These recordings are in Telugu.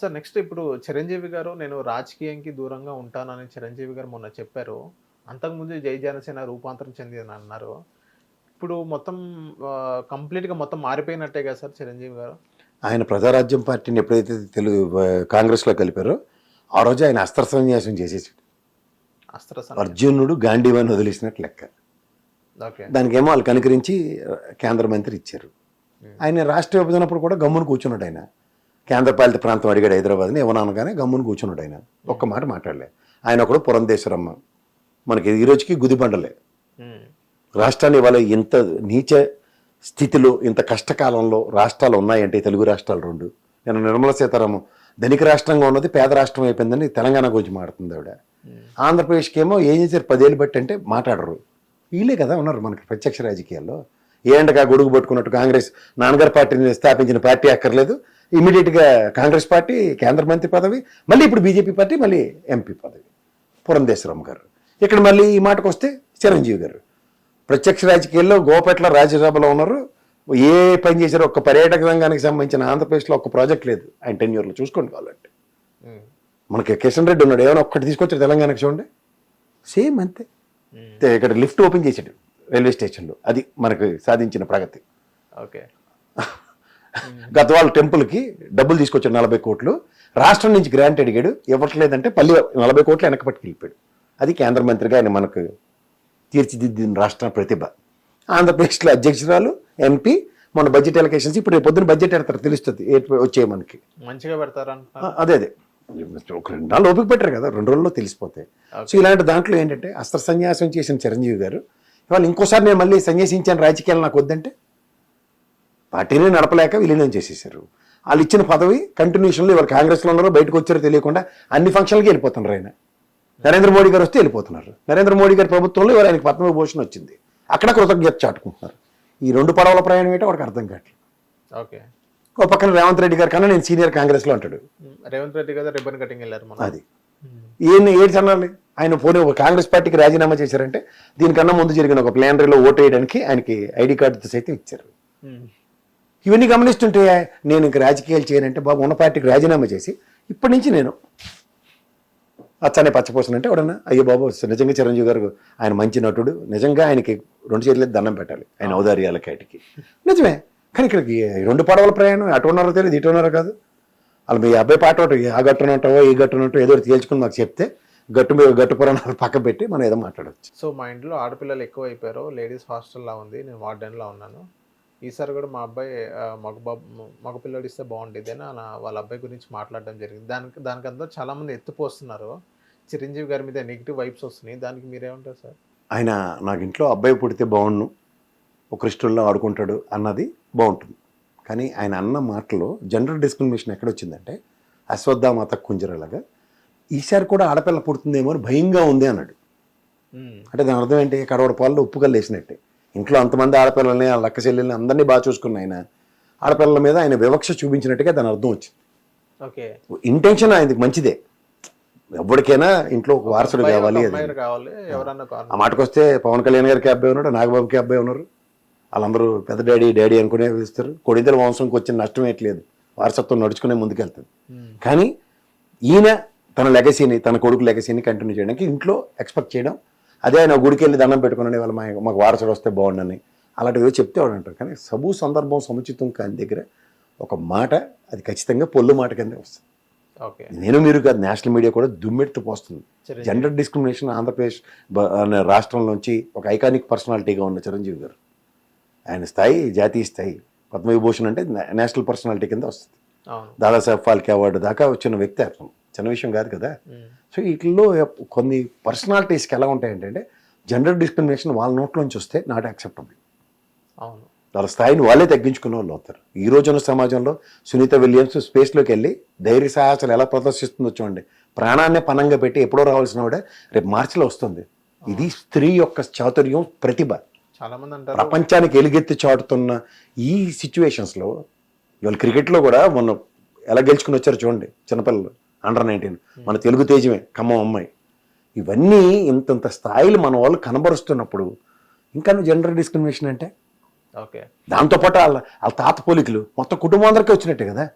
సార్ నెక్స్ట్ ఇప్పుడు చిరంజీవి గారు నేను రాజకీయానికి దూరంగా ఉంటానని చిరంజీవి గారు మొన్న చెప్పారు. అంతకుముందు జై జనసేన రూపాంతరం చెందిందని అన్నారు. ఇప్పుడు మొత్తం ఆ, complete గా మొత్తం మారిపోయినట్టే కదా సార్ చిరంజీవి గారు? ఆయన ప్రజారాజ్యం పార్టీని ఎప్పుడైతే తెలుగు కాంగ్రెస్లో కలిపారో ఆ రోజు ఆయన అస్త్ర సన్యాసం చేసేసాడు. అస్త్ర అర్జునుడు గాంధీవాన్ని వదిలేసినట్టు లెక్క. ఓకే. దానికేమో వాళ్ళు కనుకరించి కేంద్ర మంత్రి ఇచ్చారు. ఆయన రాష్ట్ర విభజనప్పుడు కూడా గమ్మును కూర్చున్నాడు ఆయన. కేంద్ర పాలిత ప్రాంతం అడిగాడు హైదరాబాద్ని ఇవ్వనగానే గమ్మును కూర్చున్నాడు ఆయన. ఒక్క మాట మాట్లాడలే. ఆయన ఒకడు పురంధేశ్వరమ్మ. మనకి ఈ రోజుకి గుదిబండలే రాష్ట్రాన్ని ఇవాళ ఇంత నీచ స్థితిలో ఇంత కష్టకాలంలో రాష్ట్రాలు ఉన్నాయంటే తెలుగు రాష్ట్రాలు రెండు. నేను నిర్మలా సీతారామన్ ధనిక రాష్ట్రంగా ఉన్నది పేద రాష్ట్రం అయిపోయిందని తెలంగాణ గురించి మాట్లాడుతుంది ఆవిడ. ఆంధ్రప్రదేశ్కి ఏమో ఏం చేశారు పదేళ్ళు బట్టి అంటే మాట్లాడరు. వీళ్ళే కదా ఉన్నారు మనకి ప్రత్యక్ష రాజకీయాల్లో. ఏంటగా గొడుగు పట్టుకున్నట్టు కాంగ్రెస్ నాన్నగారి పార్టీని స్థాపించిన పార్టీ అక్కర్లేదు. ఇమీడియట్గా కాంగ్రెస్ పార్టీ కేంద్ర మంత్రి పదవి మళ్ళీ ఇప్పుడు బీజేపీ పార్టీ మళ్ళీ ఎంపీ పదవి. పురంధేశ్వరం గారు. ఇక్కడ మళ్ళీ ఈ మాటకు వస్తే చిరంజీవి గారు. ప్రత్యక్ష రాజకీయాల్లో గోపేట్ల రాజ్యసభలో ఉన్నారు. ఏ పని చేశారో ఒక్క పర్యాటక రంగానికి సంబంధించిన ఆంధ్రప్రదేశ్లో ఒక్క ప్రాజెక్ట్ లేదు. ఆయన టెన్యూర్లో చూసుకోండి కావాలంటే. మనకి కిషన్ రెడ్డి ఉన్నాడు. ఏమైనా ఒక్కటి తీసుకొచ్చాడు తెలంగాణకి చూడండి. సేమ్ అంతే. ఇక్కడ లిఫ్ట్ ఓపెన్ చేసాడు రైల్వే స్టేషన్లో. అది మనకు సాధించిన ప్రగతి. ఓకే. గత వాళ్ళ టెంపుల్కి డబ్బులు తీసుకొచ్చాడు నలభై కోట్లు. రాష్ట్రం నుంచి గ్రాంట్ అడిగాడు. ఇవ్వట్లేదంటే పల్లి నలభై కోట్లు వెనక పట్టుకు వెళ్ళిపోయాడు. అది కేంద్ర మంత్రిగా ఆయన మనకు తీర్చిదిద్దిన రాష్ట్ర ప్రతిభ. ఆంధ్రప్రదేశ్లో అధ్యక్షురాలు ఎంపీ మన బడ్జెట్ ఎలకేషన్స్ ఇప్పుడు రేపు పొద్దున బడ్జెట్ ఎడతారు తెలుస్తుంది. వచ్చే మనకి. మంచిగా ఆ, అదే అదే. ఒక రెండు నాలుగు ఓపిక పెట్టారు కదా. రెండు రోజుల్లో తెలిసిపోతాయి. సో ఇలాంటి దాంట్లో ఏంటంటే అస్త్ర సన్యాసం చేసిన చిరంజీవి గారు ఇవాళ ఇంకోసారి నేను మళ్ళీ సన్యాసించాను రాజకీయాలు నాకు వద్దంటే? పార్టీని నడపలేక విలీనం చేసేసారు వాళ్ళు ఇచ్చిన పదవి కంటిన్యూషన్లో ఇవాళ కాంగ్రెస్లో ఉన్నారో బయటకు వచ్చారో తెలియకుండా అన్ని ఫంక్షన్లకి వెళ్ళిపోతున్నారు ఆయన. నరేంద్ర మోడీ గారు వస్తే వెళ్ళిపోతున్నారు. నరేంద్ర మోడీ గారి ప్రభుత్వంలో ఇవాళ ఆయనకి పద్మవిభూషణ్ వచ్చింది. అక్కడ కృతజ్ఞత చాటుకుంటున్నారు. ఈ రెండు పడవల ప్రయాణం ఏంటో వాడికి అర్థం కావట్లేదు. ఓకే. ఒక పక్కన రేవంత్ రెడ్డి గారు కన్నా నేను సీనియర్ కాంగ్రెస్లో అంటాడు. రేవంత్ రెడ్డి కదా రిబ్బన్ కటింగ్ వెళ్ళారు అది. ఈయన ఏడు చన్నాలి ఆయన పోనీ ఒక కాంగ్రెస్ పార్టీకి రాజీనామా చేశారంటే దీనికన్నా ముందు జరిగిన ఒక ప్లానరీలో ఓటు వేయడానికి ఆయనకి ఐడి కార్డు సైతం ఇచ్చారు. ఇవన్నీ గమనిస్తుంటే నేను ఇంక రాజకీయాలు చేయనంటే బాబు ఉన్న పార్టీకి రాజీనామా చేసి ఇప్పటి నుంచి నేను అచ్చనే పచ్చపోసనంటే ఎవడన్నా అయ్యో బాబు నిజంగా చిరంజీవి గారు ఆయన మంచి నటుడు నిజంగా ఆయనకి రెండు చేతులు దండం పెట్టాలి ఆయన ఔదార్యాల కేటికి. నిజమే కానీ ఇక్కడికి రెండు పడవల ప్రయాణం అటు ఉన్నారో తెలియదు ఇటు ఉన్నారో కాదు. వాళ్ళు మీ అబ్బాయి పాట ఒకటి ఆ గట్టునంటావో ఈ గట్టునంటావో ఏదో తేల్చుకుని మాకు చెప్తే గట్టు మీద గట్టు పురాణాలు పక్క పెట్టి మనం ఏదో మాట్లాడవచ్చు సో మా ఇంట్లో ఆడపిల్లలు ఎక్కువ అయిపోయారు లేడీస్ హాస్టల్లా ఉంది. నేను వార్డెన్లో ఉన్నాను. ఈసారి కూడా మా అబ్బాయి మగ మగ పిల్లడు ఇస్తే బాగుండేది అని వాళ్ళ అబ్బాయి గురించి మాట్లాడడం జరిగింది. దానికి దానికంతా చాలామంది ఎత్తుపోస్తున్నారు చిరంజీవి గారి మీద నెగిటివ్ వైబ్స్ వస్తున్నాయి. దానికి మీరేమంటారు సార్? ఆయన నాకు ఇంట్లో అబ్బాయి పుడితే బాగుండు. ఒక కృష్ణుల్లో ఆడుకుంటాడు అన్నది బాగుంటుంది. కానీ ఆయన అన్న మాటలో జెండర్ డిస్క్రిమినేషన్ ఎక్కడొచ్చిందంటే అశ్వత్థామాత కుంజరలాగా ఈసారి కూడా ఆడపిల్ల పుడుతుందేమో అని భయంగా ఉంది అన్నాడు. అంటే దాని అర్థం ఏంటి? కడవడ పాలలో ఉప్పు కళ్ళు వేసినట్టే. ఇంట్లో అంతమంది ఆడపిల్లల్ని వాళ్ళ అక్క చెల్లెల్ని అందరినీ బాగా చూసుకున్న ఆయన ఆడపిల్లల మీద ఆయన వివక్ష చూపించినట్టుగా దాని అర్థం వచ్చింది. ఓకే. ఇంటెన్షన్ ఆయనకి మంచిదే. ఎవరికైనా ఇంట్లో ఒక వారసుడు కావాలి ఆ. మాటకు వస్తే పవన్ కళ్యాణ్ గారికి అబ్బాయి ఉన్నాడు నాగబాబుకి అబ్బాయి ఉన్నారు. వాళ్ళందరూ పెద్ద డాడీ డాడీ అనుకునే పిలుస్తారు కొడిదల వంశంకి వచ్చిన నష్టం ఏట్లేదు. వారసత్వం నడుచుకునే ముందుకెళ్తుంది. కానీ ఈయన తన లెగసీని తన కొడుకు లెగసీని కంటిన్యూ చేయడానికి ఇంట్లో ఎక్స్పెక్ట్ చేయడం. అదే ఆయన గుడికి వెళ్ళి దండం పెట్టుకుని వాళ్ళ మా మాకు వారసుడు వస్తే బాగుండని. అలాంటివి చెప్తే వాడు అంటారు కానీ సబు సందర్భం సముచితం కాని దగ్గర ఒక మాట అది ఖచ్చితంగా పొల్లు మాట కింద వస్తుంది. ఓకే. నేను మీరు కాదు నేషనల్ మీడియా కూడా దుమ్మెట్టు పోస్తుంది. జెండర్ డిస్క్రిమినేషన్ ఆంధ్రప్రదేశ్ అనే రాష్ట్రంలోంచి ఒక ఐకానిక్ పర్సనాలిటీగా ఉన్న చిరంజీవి గారు. ఆయన స్థాయి జాతీయ స్థాయి పద్మవిభూషణ్ అంటే నేషనల్ పర్సనాలిటీ కింద వస్తుంది. దాదాసాహెబ్ ఫాల్కే అవార్డు దాకా వచ్చిన వ్యక్తి అతను. చిన్న విషయం కాదు కదా. సో వీటిల్లో కొన్ని పర్సనాలిటీస్కి ఎలా ఉంటాయంటే జెండర్ డిస్క్రిమినేషన్ వాళ్ళ నోట్లోంచి వస్తే నాట్ యాక్సెప్టబుల్ అవును. వాళ్ళ స్థాయిని వాళ్ళే తగ్గించుకునే వాళ్ళు అవుతారు. ఈ రోజున సమాజంలో సునీత విలియమ్స్ స్పేస్లోకి వెళ్ళి ధైర్య సాహసాలు ఎలా ప్రదర్శిస్తుందో చూడండి. ప్రాణాన్ని పనంగా పెట్టి ఎప్పుడో రావాల్సిన ఆవిడ రేపు మార్చిలో వస్తుంది. ఇది స్త్రీ యొక్క చాతుర్యం ప్రతిభ. చాలా మంది అంటారు. ప్రపంచానికి ఎలుగెత్తి చాటుతున్న ఈ సిచ్యువేషన్స్లో ఇవాళ క్రికెట్లో కూడా మొన్న ఎలా గెలుచుకుని వచ్చారు చూడండి చిన్నపిల్లలు. అండర్ నైన్టీన్ మన తెలుగు తేజమే. ఖమ్మం అమ్మాయి. ఇవన్నీ ఇంతంత స్థాయిలు మన వాళ్ళు కనబరుస్తున్నప్పుడు ఇంకా జెండర్ డిస్క్రిమినేషన్ అంటే? ఓకే. దాంతోపాటు వాళ్ళ వాళ్ళ తాత పోలికలు మొత్తం కుటుంబం అందరికీ వచ్చినట్టే కదా?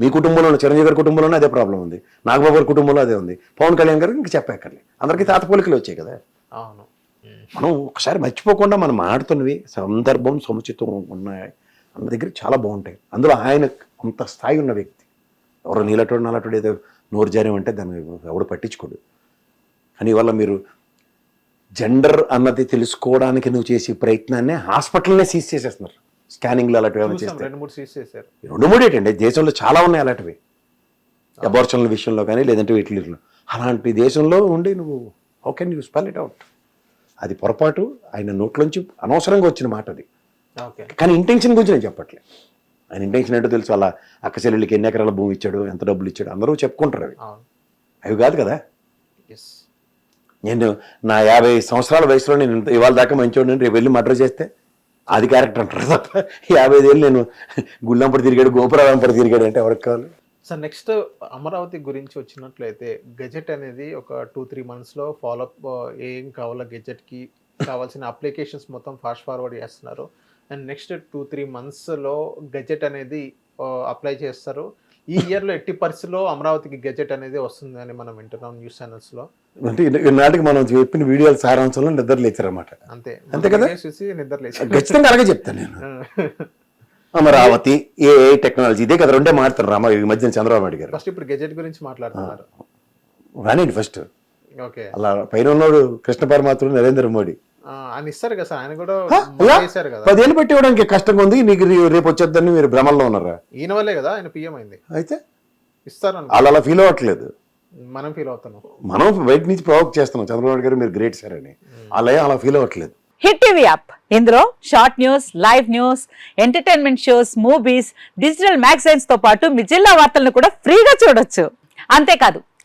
మీ కుటుంబంలో చిరంజీవి గారి కుటుంబంలోనే అదే ప్రాబ్లం ఉంది. నాగబాబు గారి కుటుంబంలో అదే ఉంది. పవన్ కళ్యాణ్ గారికి ఇంక చెప్పక్కర్లే. అందరికీ తాత పోలికలు వచ్చాయి కదా? అవును. మనం ఒకసారి మర్చిపోకుండా మనం ఆడుతున్నవి సందర్భం సముచితం ఉన్నాయి. అన్న దగ్గర చాలా బాగుంటాయి. అందులో ఆయన అంత స్థాయి ఉన్న వ్యక్తి. ఎవరో నీలటోడు నల్లటోడు ఏదో నోరు జారేమంటే దాన్ని ఎవడు పట్టించుకోడు. కానీ ఇవాళ మీరు జెండర్ అన్నది తెలుసుకోవడానికి నువ్వు చేసే ప్రయత్నాన్ని హాస్పిటల్నే సీజ్ చేసేస్తున్నారు. స్కానింగ్లు అలాంటివి ఏమైనా చూసాం చేస్తే. రెండు మూడు సీజ్ చేశారు. రెండు మూడు ఏంటండి? దేశంలో చాలా ఉన్నాయి అలాంటివి. అబార్షన్ల విషయంలో కానీ లేదంటే వీటిలో. అలాంటి దేశంలో ఉండి నువ్వు how can you spell it out అది పొరపాటు ఆయన నోట్లోంచి అనవసరంగా వచ్చిన మాట అది కానీ ఇంటెన్షన్ గురించి నేను చెప్పట్లే. ఆయన ఇంటెన్షన్ ఏంటో తెలుసు. అలా అక్క చెల్లెళ్ళకి ఎన్ని ఎకరాల భూమి ఇచ్చాడు ఎంత డబ్బులు ఇచ్చాడు అందరూ చెప్పుకుంటారు అవి. అవి కాదు కదా? ఎస్ నేను నా యాభై సంవత్సరాల వయసులో నేను ఇవాళ దాకా మంచివాడిని రేపు వెళ్ళి మర్డర్ చేస్తే అది క్యారెక్టర్ అంటారు తప్ప యాభై ఏళ్ళు నేను గుళ్ళంపడి తిరిగాడు గోపురాలంపడి తిరిగాడు అంటే ఎవరికి కావాలి? సార్ నెక్స్ట్ అమరావతి గురించి వచ్చినట్లయితే గెజెట్ అనేది ఒక టూ త్రీ మంత్స్లో ఫాలోఅప్ ఏం కావాలో గెజెట్కి కావాల్సిన అప్లికేషన్స్ మొత్తం ఫాస్ట్ ఫార్వర్డ్ చేస్తున్నారు. అండ్ నెక్స్ట్ టూ త్రీ మంత్స్లో గెజెట్ అనేది అప్లై చేస్తారు. ఈ ఇయర్లో ఎట్టి పరిస్థితుల్లో అమరావతికి గెజెట్ అనేది వస్తుంది అని మనం వింటున్నాం న్యూస్ ఛానల్స్లో. అంటే ఈనాటికి మనం చెప్పిన వీడియోల సారాంశంలో నిద్ర లేచారన్నమాట. అంతే. అంతే కదా? చూసి నిద్రలేసి ఖచ్చితంగా అలాగే చెప్తాను నేను. అమరావతి ఏ ఏ టెక్నాలజీ ఇదే కదా రెండే రామ ఈ మధ్యన చంద్రబాబు నాయుడు గారు. ఫస్ట్ ఇప్పుడు గెజెట్ గురించి మాట్లాడుతున్నారు. రానండి ఫస్ట్. ఓకే. అలా పైన ఉన్నాడు కృష్ణ పరమాత్ముడు నరేంద్ర మోడీ. ఆయన ఇస్తారు కదా సార్. ఆయన కూడా? అలా? చేశారు కదా. పదేళ్ళు పెట్టి ఇవ్వడానికి కష్టంగా ఉంది. నీకు రే- రేపు వచ్చేద్దని మీరు భ్రమంలో ఉన్నారా? ఈయన వల్లే కదా ఆయన పిఎం అయింది. అయితే? ఇస్తారు. వాళ్ళు అలా ఫీల్ అవ్వట్లేదు. మనం ఫీల్ అవుతున్నాం. మనం బయట నుంచి ప్రొవోక్ చేస్తున్నాం. చంద్రబాబు గారు మీరు గ్రేట్ సార్ అని. అలా ఏం అలా ఫీల్ అవ్వట్లేదు. హిట్ టీవీ యాప్ ఇందులో short news live news entertainment shows movies digital మ్యాగజైన్స్తో పాటు మీ జిల్లా వార్తలను కూడా ఫ్రీగా చూడొచ్చు. అంతేకాదు